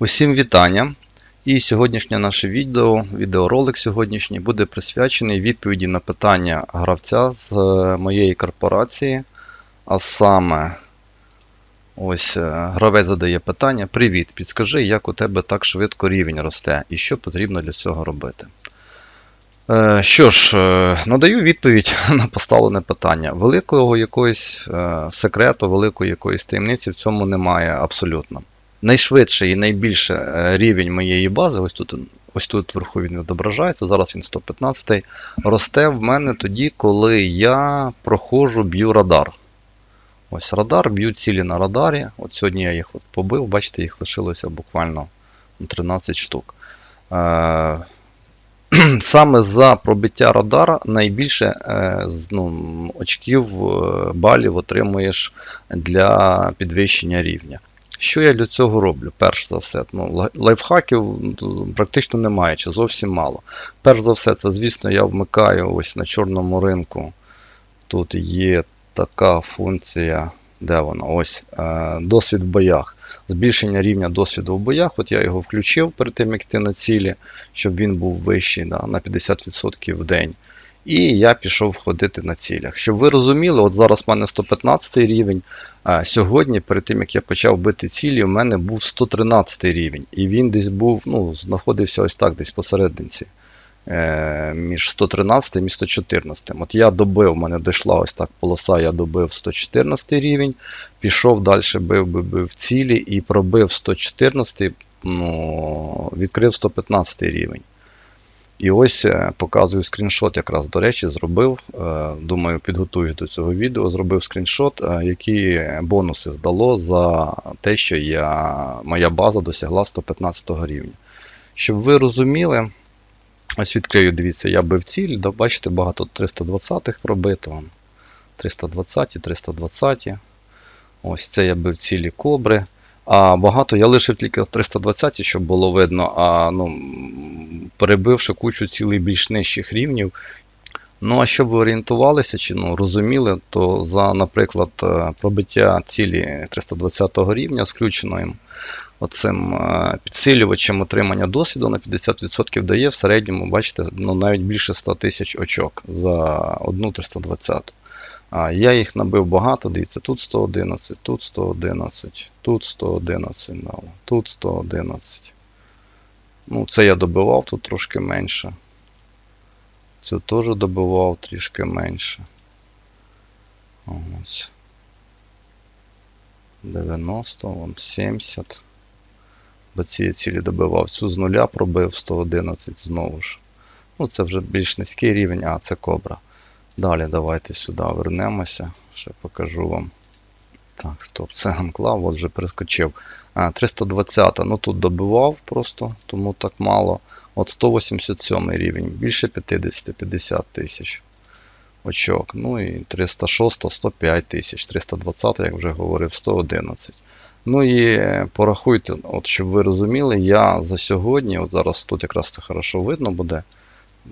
Усім вітання! І сьогоднішнє наше відео, відеоролик сьогоднішній буде присвячений відповіді на питання гравця з е, моєї корпорації. А саме, ось е, гравець задає питання: Привіт, підскажи, як у тебе так швидко рівень росте і що потрібно для цього робити. Е, Що ж, надаю відповідь на поставлене питання. Великого якогось секрету, великої якоїсь таємниці в цьому немає абсолютно найшвидший і найбільше е, рівень моєї бази, ось тут, ось тут вверху він відображається, зараз він 115 росте в мене тоді, коли я проходжу, б'ю радар. Ось радар, б'ю цілі на радарі. От сьогодні я їх от побив, бачите, їх лишилося буквально 13 штук. Е, Саме за пробиття радара найбільше е, ну, очків балів отримуєш для підвищення рівня. Що я для цього роблю? Перш за все, ну, лайфхаків практично немає, чи зовсім мало. Перш за все, це, звісно, я вмикаю ось на чорному ринку. Тут є така функція, де вона? Ось е, досвід в боях. Збільшення рівня досвіду в боях. От я його включив перед тим, як йти на цілі, щоб він був вищий да, на 50% в день. І я пішов ходити на цілях. Щоб ви розуміли, от зараз в мене 115 рівень. А сьогодні, перед тим як я почав бити цілі, у мене був 113 рівень. І він десь був, ну, знаходився ось так, десь посерединці. Е, між 113 і 114. От я добив, в мене дійшла ось так полоса, я добив 114 рівень, пішов далі, бив, бив, бив цілі і пробив 114, ну, відкрив 115 рівень. І ось е, показую скріншот, якраз, до речі, зробив. е, Думаю, підготуюсь до цього відео. Зробив скріншот, е, які бонуси здало за те, що я, моя база досягла 115 рівня. Щоб ви розуміли, ось відкрию, дивіться, я бив ціль, да, бачите, багато 320-х пробито. 320, 320. Ось це я бив цілі кобри. А багато я лишив тільки 320, щоб було видно, а ну, перебивши кучу цілих більш нижчих рівнів. Ну, а щоб ви орієнтувалися чи ну, розуміли, то за, наприклад, е, пробиття цілі 320 рівня з включеним оцим е, підсилювачем отримання досвіду на 50% дає в середньому, бачите, ну, навіть більше 100 тисяч очок за одну 320. А, я їх набив багато, дивіться, тут 111, тут 111, тут 111, дало, тут 111. Ну, це я добивав, тут трошки менше. Цю теж добивав трішки менше. Ось. 90, вон 70. До цієї цілі добивав. Цю з нуля пробив 111 знову ж. Ну, це вже більш низький рівень, а це кобра. Далі давайте сюди вернемося. Ще покажу вам. Так, стоп, це анклав, от вже перескочив. А, 320, ну тут добивав просто, тому так мало. От 187 рівень, більше 50-50 тисяч очок. Ну і 306, 105 тисяч, 320, як вже говорив, 111. Ну і порахуйте, от щоб ви розуміли, я за сьогодні, от зараз тут якраз це хорошо видно буде,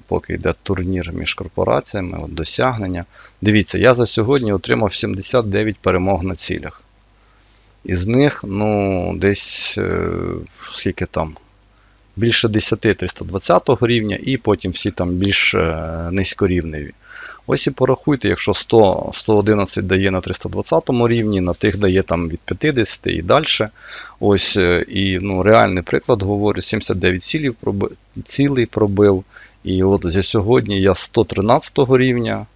поки йде турнір між корпораціями, от досягнення. Дивіться, я за сьогодні отримав 79 перемог на цілях. Із них, ну, десь е, скільки там, більше 10 320 рівня, і потім всі там більш е, низькорівневі. Ось і порахуйте, якщо 100, 111 дає на 320 рівні, на тих дає там від 50 і далі. Ось е, і ну, реальний приклад говорю: 79 цілів проби, цілий пробив. І от за сьогодні я 113 рівня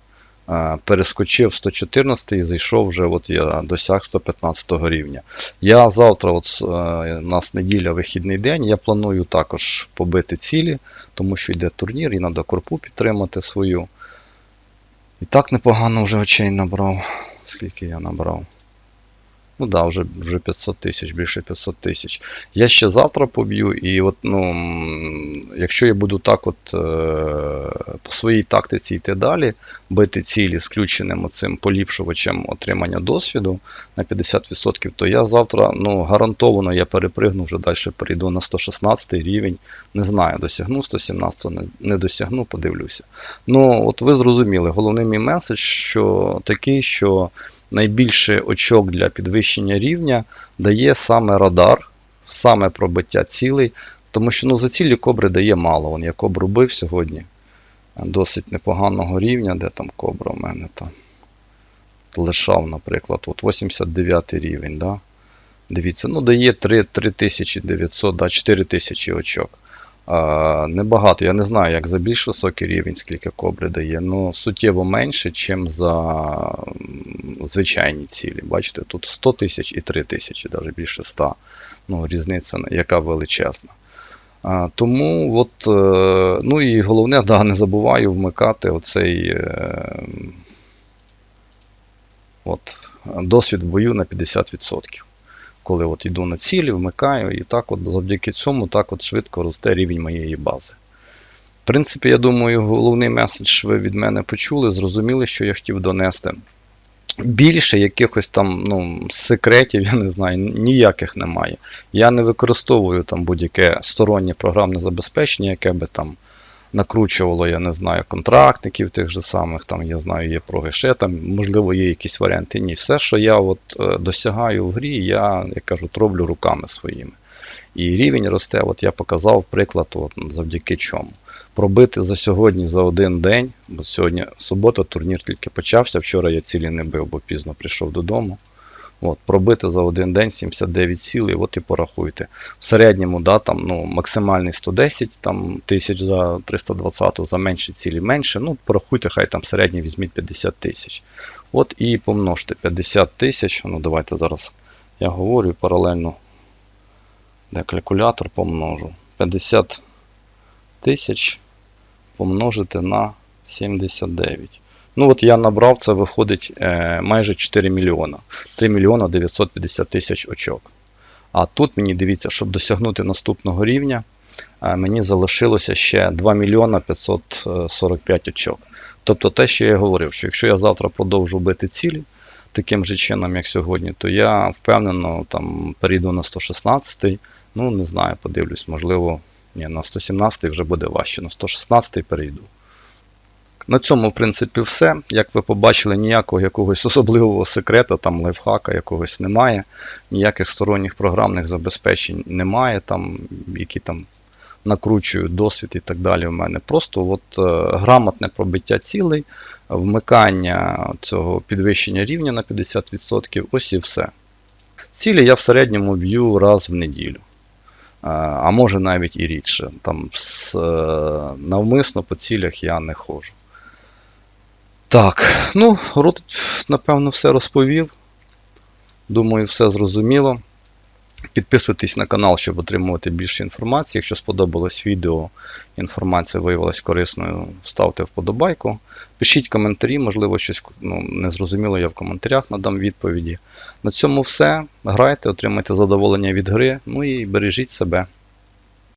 е, перескочив 114 і зайшов вже, от я досяг 115 рівня. Я завтра, от е, у нас неділя, вихідний день, я планую також побити цілі, тому що йде турнір і треба корпу підтримати свою. І так непогано вже очей набрав. Скільки я набрав? Ну да, вже, вже 500 тисяч, більше 500 тисяч. Я ще завтра поб'ю, і от, ну, якщо я буду так от е, по своїй тактиці йти далі, бити цілі з включеним оцим поліпшувачем отримання досвіду на 50%, то я завтра ну, гарантовано я перепригну, вже далі перейду на 116 рівень. Не знаю, досягну 117, не, не досягну, подивлюся. Ну, от ви зрозуміли, головний мій меседж, що такий, що найбільше очок для підвищення рівня дає саме радар. саме пробиття цілей, тому що ну, за цілі кобри дає мало. Вон, я кобру бив сьогодні досить непоганого рівня, де там кобра в мене там лишав, наприклад, от 89 рівень. Да? Дивіться, ну дає 3900, да, 4000 очок. Небагато, я не знаю, як за більш високий рівень, скільки кобри дає, але суттєво менше, ніж за звичайні цілі. Бачите, тут 100 тисяч і 3 тисячі, навіть більше 100. Ну, різниця яка величезна. А, тому, от, е, ну і головне, да, не забуваю вмикати оцей е, от, досвід бою на 50%. Коли от йду на цілі, вмикаю, і так от завдяки цьому так от швидко росте рівень моєї бази. В принципі, я думаю, головний меседж ви від мене почули, зрозуміли, що я хотів донести. Більше якихось там ну, секретів, я не знаю, ніяких немає. Я не використовую там будь-яке стороннє програмне забезпечення, яке би там накручувало, я не знаю, контрактників тих же самих, там, я знаю, є проги ще там, можливо, є якісь варіанти. Ні, все, що я от е, досягаю в грі, я, як кажу, роблю руками своїми. І рівень росте, от я показав приклад, от, завдяки чому. Пробити за сьогодні, за один день, бо сьогодні субота, турнір тільки почався. Вчора я цілі не бив, бо пізно прийшов додому. От, пробити за один день 79 цілей, от і порахуйте. В середньому да, там, ну, максимальний 110 там, тисяч за 320, за менші цілі менше. Ну, порахуйте, хай там середній візьміть 50 тисяч. От і помножте 50 тисяч. Ну, давайте зараз я говорю паралельно, де калькулятор помножу. 50 тисяч помножити на 79. Ну от я набрав, це виходить е, майже 4 мільйона. 3 мільйона 950 тисяч очок. А тут мені дивіться, щоб досягнути наступного рівня, е, мені залишилося ще 2 мільйона 545 очок. Тобто те, що я говорив, що якщо я завтра продовжу бити цілі таким же чином, як сьогодні, то я впевнено там перейду на 116 ну не знаю, подивлюсь, можливо, ні, на 117 вже буде важче, на 116 перейду. На цьому, в принципі, все. Як ви побачили, ніякого якогось особливого секрета, там лайфхака якогось немає, ніяких сторонніх програмних забезпечень немає, там, які там накручують досвід і так далі в мене. Просто от е, грамотне пробиття цілей, вмикання цього підвищення рівня на 50%, ось і все. Цілі я в середньому б'ю раз в неділю. Е, А може навіть і рідше. Там з, е, навмисно по цілях я не ходжу. Так, ну, Рот, напевно, все розповів. Думаю, все зрозуміло. Підписуйтесь на канал, щоб отримувати більше інформації. Якщо сподобалось відео, інформація виявилась корисною, ставте вподобайку. Пишіть коментарі, можливо, щось ну, незрозуміло, я в коментарях надам відповіді. На цьому все. Грайте, отримайте задоволення від гри, ну і бережіть себе.